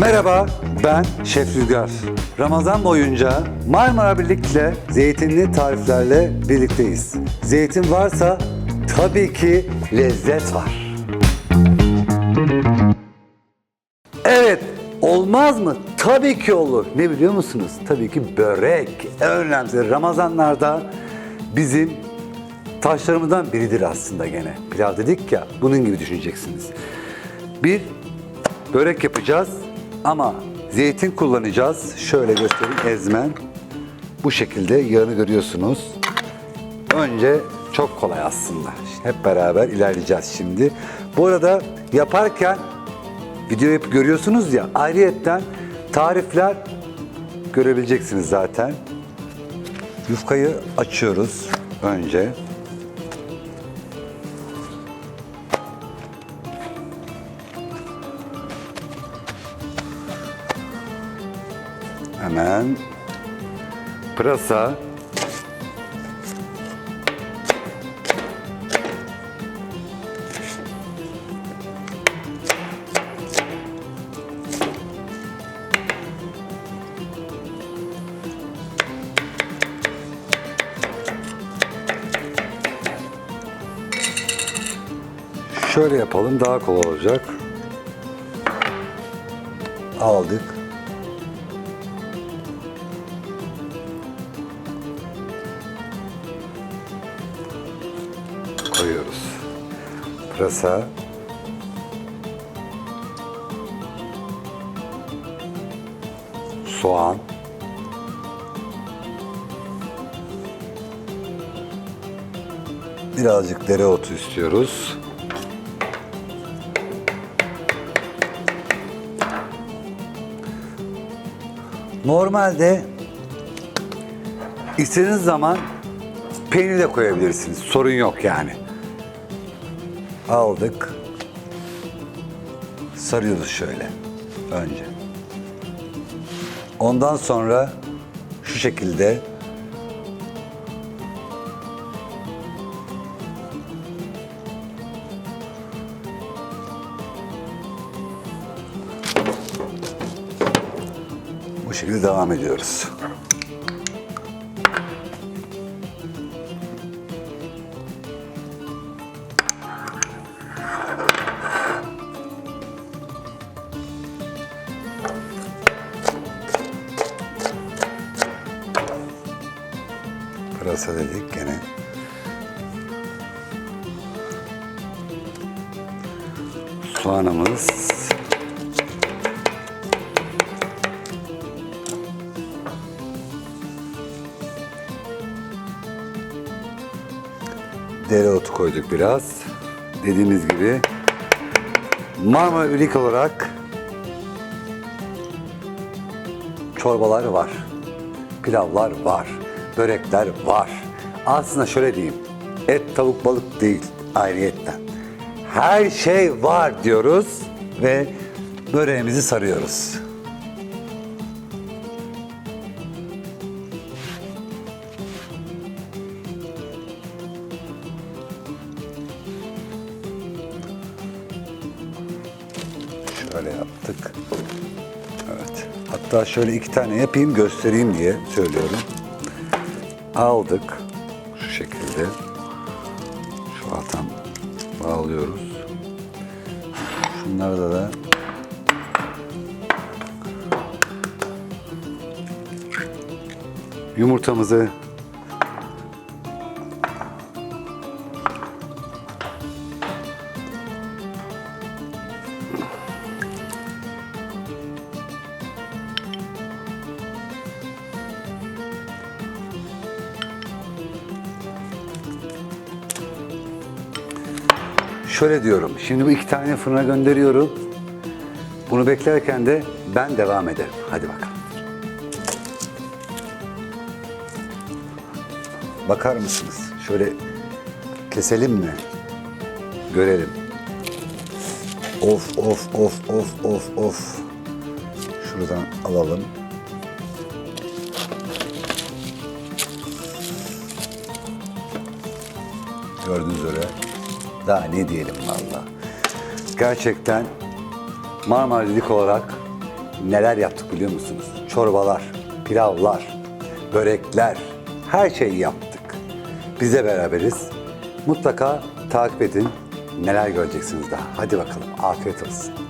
Merhaba, ben Şef Rüzgar. Ramazan boyunca Marmara Birlik'le zeytinli tariflerle birlikteyiz. Zeytin varsa tabii ki lezzet var. Evet, olmaz mı? Tabii ki olur. Ne biliyor musunuz? Tabii ki börek. En önemlisi Ramazanlarda bizim taşlarımızdan biridir aslında gene. Pilav dedik ya, bunun gibi düşüneceksiniz. Bir börek yapacağız ama zeytin kullanacağız. Şöyle göstereyim ezmen. Bu şekilde yağını görüyorsunuz. Önce çok kolay aslında. Hep beraber ilerleyeceğiz şimdi. Bu arada yaparken video hep görüyorsunuz ya ayrıyetten tarifler görebileceksiniz zaten. Yufkayı açıyoruz önce. Hemen pırasa Şöyle yapalım daha kolay olacak. Aldık. Koyuyoruz. Pırasa. Soğan. Birazcık dereotu istiyoruz. Normalde istediğiniz zaman peynir de koyabilirsiniz. Sorun yok yani. Aldık. Sarıyoruz şöyle önce. Ondan sonra şu şekilde bu şekilde devam ediyoruz. Pırasa dedik gene. Soğanımız. Dereotu koyduk biraz. Dediğimiz gibi Marmara Ülik olarak çorbalar var. Pilavlar var. Börekler var. Aslında şöyle diyeyim. Et, tavuk, balık değil ayrıyetten. Her şey var diyoruz ve böreğimizi sarıyoruz. Şöyle yaptık. Evet. Hatta şöyle iki tane yapayım göstereyim diye söylüyorum. Aldık. Şu şekilde. Şu alttan bağlıyoruz. Şunlarda da yumurtamızı Şöyle diyorum. Şimdi bu iki tane fırına gönderiyorum. Bunu beklerken de ben devam ederim. Hadi bakalım. Bakar mısınız? Şöyle keselim mi? Görelim. Of of of of of of. Şuradan alalım. Gördüğünüz üzere daha ne diyelim valla. Gerçekten Marmara'lık olarak neler yaptık biliyor musunuz? Çorbalar, pilavlar, börekler, her şeyi yaptık. Bize beraberiz. Mutlaka takip edin. Neler göreceksiniz daha. Hadi bakalım. Afiyet olsun.